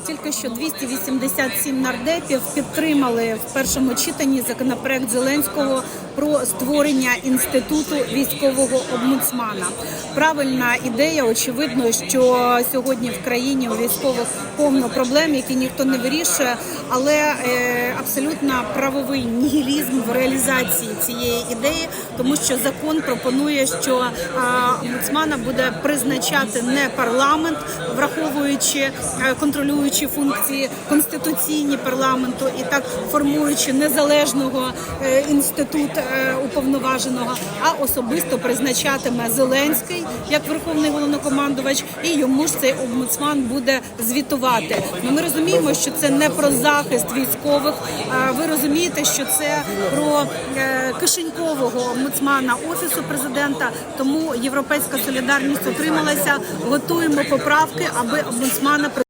Тільки що 287 нардепів підтримали в першому читанні законопроект Зеленського про створення інституту військового омбудсмана. Правильна ідея. Очевидно, що сьогодні в країні у військових повно проблем, які ніхто не вирішує, але е, абсолютно правовий нігілізм в реалізації цієї ідеї, тому що закон пропонує, що е, омбудсмана буде призначати не парламент, враховуючи е, контролюючі функції конституційні парламенту і так формуючи незалежного е, інститут е, уповноваженого, а особисто призначатиме Зеленський як верховний головнокомандувач, і йому ж цей омбудсман буде звітувати. Ну ми розуміємо, що це не про захист військових. Ви розумієте, що це про е, кишенькового омбудсмана офісу президента. Тому європейська солідарність утрималася. Готуємо поправки, аби омбудсмана